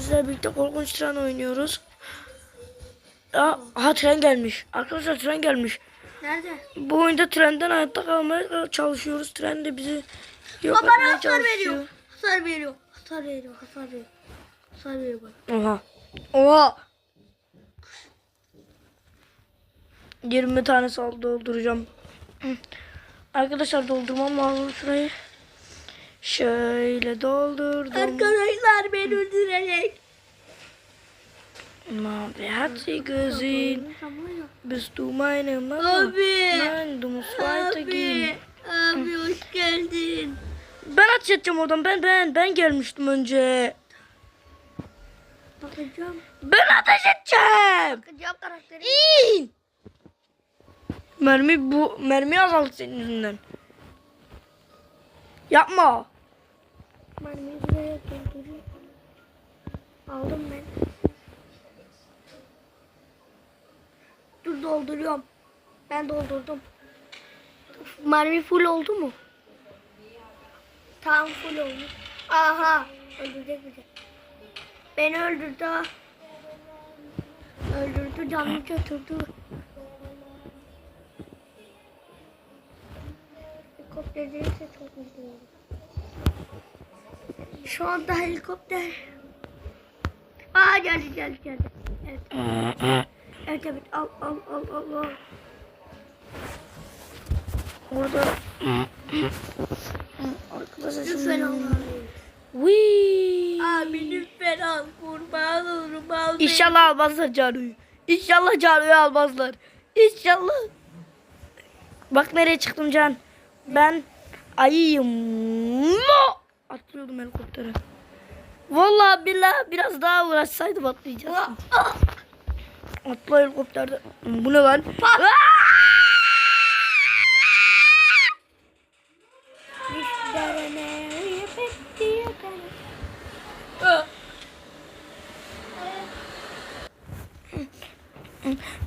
sizlerle birlikte korkunç tren oynuyoruz. Ya, aha tren gelmiş. Arkadaşlar tren gelmiş. Nerede? Bu oyunda trenden hayatta kalmaya çalışıyoruz. Tren de bizi yok Baba bana hasar çalışıyor. veriyor. Hasar veriyor. Hasar veriyor. Hasar veriyor. Hasar veriyor bana. Oha. Oha. 20 tane sal dolduracağım. Arkadaşlar doldurmam lazım şurayı. Şöyle doldurdum. Arkadaşlar beni öldürecek. Mavi hat gözün. Bist du meine Mama? Abi. Nein, du musst weitergehen. Abi. Abi hoş geldin. Ben ateş edeceğim oradan. Ben ben ben gelmiştim önce. Bakacağım. Ben ateş edeceğim. Bakacağım karakteri. Mermi bu mermi azaldı senin yüzünden. Yapma. Mermiyi buraya doldurayım. Aldım ben. Dur dolduruyorum. Ben doldurdum. Mermi full oldu mu? Tam full oldu. Aha. Öldürecek bizi. Beni öldürdü. Öldürdü canını götürdü. Helikopter değilse çok mutlu olurum. Şu anda helikopter. Aa geldi geldi geldi. Evet. Evet evet al al al al al. Burada arkadaşlar Lütfen al Whee! abi. lütfen al kurban olurum al. İnşallah almazlar Canu'yu. İnşallah Canu'yu almazlar. İnşallah. Bak nereye çıktım Can. Ben ayıyım. Mo! Atlıyordum helikoptere. Vallahi billahi biraz daha uğraşsaydım atlayacaktım. Atla helikopterde. Bu ne lan?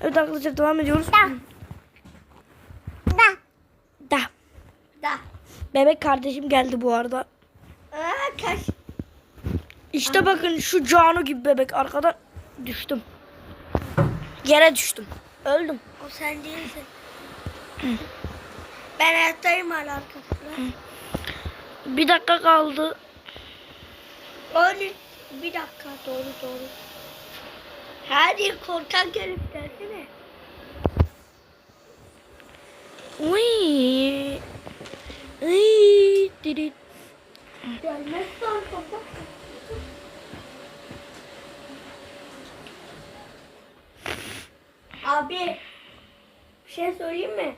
Evet arkadaşlar devam ediyoruz. Da. Da. Da. Bebek kardeşim geldi bu arada. Aa kaç. İşte bakın şu Canu gibi bebek arkadan düştüm. Yere düştüm. Öldüm. O sen değilsin. ben hayattayım hala arkadaşlar. Bir dakika kaldı. 13 bir dakika doğru doğru. Hadi korkak herif gelsene. Uy. Uy. Diri. Abi bir şey söyleyeyim mi?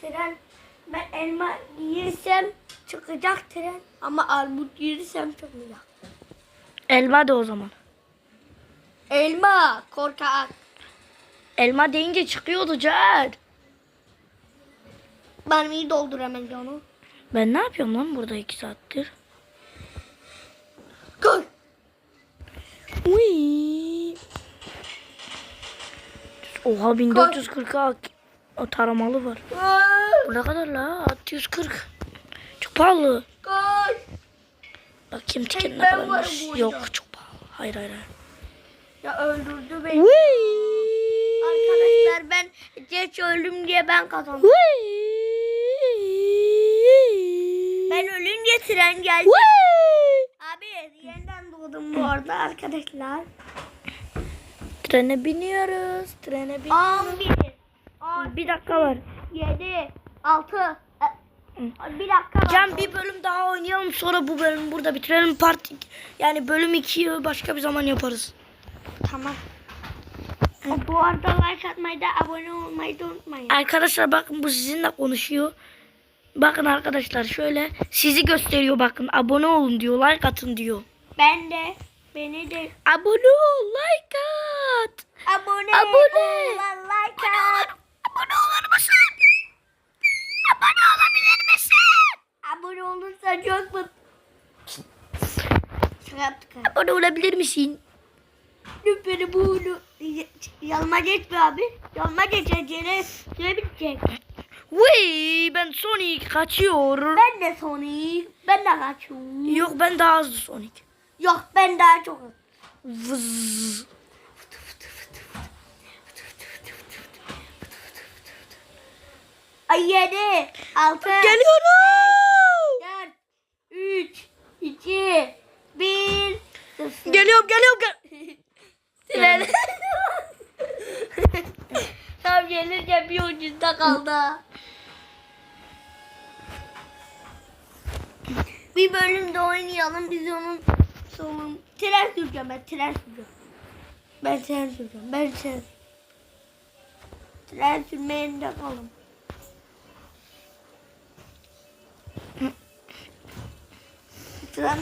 Tren ben elma yiyirsem çıkacak tren ama armut yiyirsem çıkmayacak. Elma de o zaman. Elma korkak. Elma deyince çıkıyordu Can. Mermiyi doldur hemen canım. Ben ne yapıyorum lan burada iki saattir? Koy. Uy. Oha 1440'a o taramalı var. Bu ne kadar la? 640. Çok pahalı. Koy. Bakayım tiket ne kadarmış. Yok çok pahalı. Hayır hayır hayır. Ya öldürdü beni. Uy. Arkadaşlar ben geç öldüm diye ben kazandım. Uy. Ben ölünce tren geldi. Uy. Arada arkadaşlar. Trene biniyoruz. Trene biniyoruz. 11, 10, Bir dakika var. 7, 6, bir dakika var. Can bir bölüm daha oynayalım sonra bu bölümü burada bitirelim. Part yani bölüm 2'yi başka bir zaman yaparız. Tamam. Bu arada like atmayı da abone olmayı da unutmayın. Arkadaşlar bakın bu sizinle konuşuyor. Bakın arkadaşlar şöyle sizi gösteriyor bakın. Abone olun diyor. Like atın diyor. Ben de beni de Abone ol. Like at. abone Abone. ol, like at. Abone olur musun? Abone olabilir misin? Abone olursa çok mutlu. Abone olabilir misin? Lütfen bunu yanıma geçme abi. Geç acele. Süre bitecek. Vay ben Sonic kaçıyor. Ben de Sonic. Ben de kaçıyorum. Yok ben daha hızlı Sonic. Yok ben daha çok. Vız. Ay yedi. Altı. Geliyorum. Dört. Üç. iki, Bir. Sıfır. Geliyorum geliyorum gel. Tren. Tam gelirken bir ucunda kaldı. bir bölümde oynayalım biz onun sonun tren süreceğim ben tren süreceğim. Ben tren süreceğim. Ben tren. Tren sürmeyin de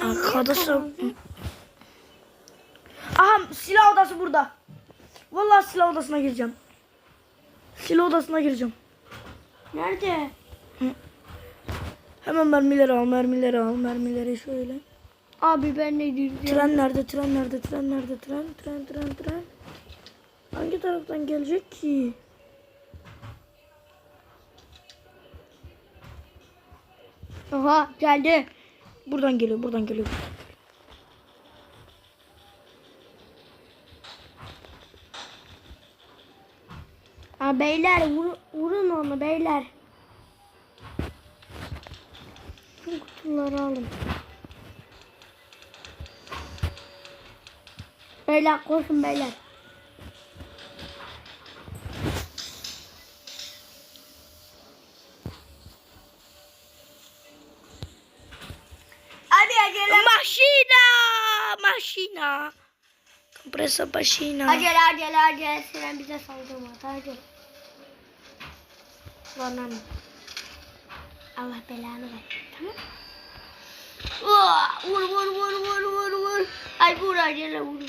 Arkadaşım. kalın? Aha silah odası burada. Vallahi silah odasına gireceğim. Silah odasına gireceğim. Nerede? Hemen mermileri al, mermileri al, mermileri şöyle. Abi ben ne diyeceğim? Tren nerede, tren nerede, tren nerede, tren, tren, tren, tren. Hangi taraftan gelecek ki? Aha geldi. Buradan geliyor, buradan geliyor. Ha beyler vur, vurun onu beyler. Bu kutuları alın. Beyler koşun beyler. Hadi acele. Maşina, maşina. Kompresa maşina. Acele acele acele. Siren bize saldırmaz. Hadi. Lan Allah belanı ver. Tamam Vur vur vur vur vur vur. Ay vur acele vur.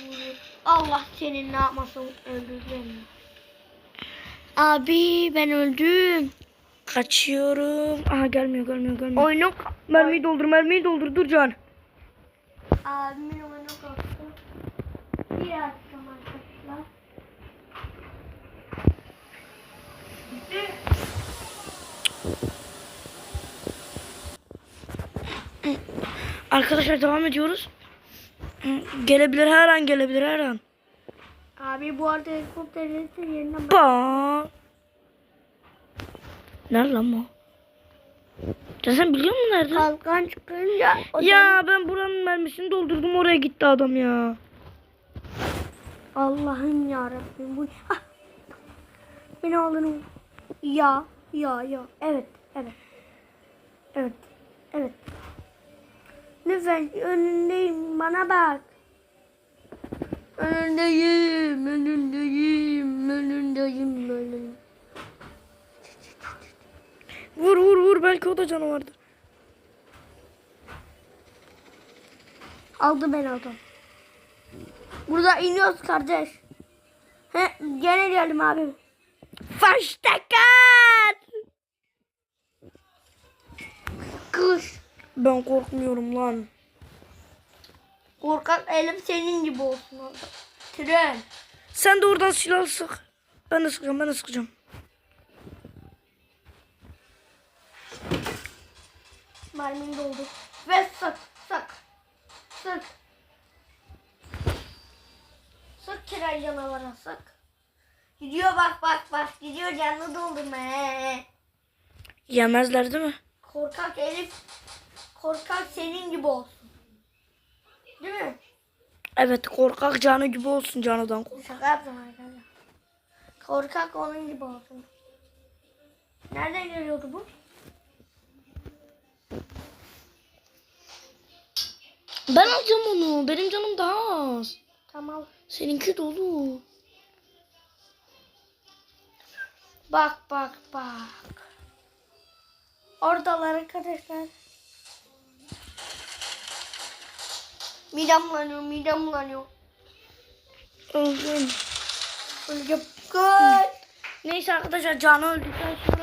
Allah senin ne yapmasın öldüreceğim. Abi ben öldüm. Kaçıyorum. Aha gelmiyor, gelmiyor, gelmiyor. Oyunu Mermiyi doldur, mermiyi doldur. Dur Can. Abimin oyunu kalktı. Bir açtım arkadaşlar. Arkadaşlar devam ediyoruz. Gelebilir her an, gelebilir her an. Abi bu arada helikopterin yerine bak. Ba. Nerede lan bu? Ya sen biliyor musun nerede? Kalkan çıkınca Ya ben buranın mermisini doldurdum oraya gitti adam ya. Allah'ım ya Rabbim bu. Ah! Beni alın. Ya, ya, ya. Evet, evet. Evet, evet. Lütfen önündeyim bana bak. Önündeyim, önündeyim, önündeyim, önündeyim. Vur vur vur belki o da canavardır. Aldı beni adam. Burada iniyoruz kardeş. He, gene geldim abi. Faştakan. Kış. Ben korkmuyorum lan. Korkak elim senin gibi olsun orada. Tren. Sen de oradan silah sık. Ben de sıkacağım ben de sıkacağım. Mermim doldu. Ve sık sık. Sık. Sık tren canavara sık. Gidiyor bak bak bak. Gidiyor canlı doldurma. he. Yemezler değil mi? Korkak Elif. Korkak senin gibi olsun. Değil mi? Evet korkak canı gibi olsun canıdan kork. Şaka yaptım arkadaşlar. Korkak onun gibi olsun. Nereden geliyordu bu? Ben alacağım onu. Benim canım daha az. Tamam. Seninki dolu. Bak bak bak. Oradalar arkadaşlar. Midem bulanıyor, midem bulanıyor. Öldüm. Kaç. Neyse arkadaşlar canı öldükten sonra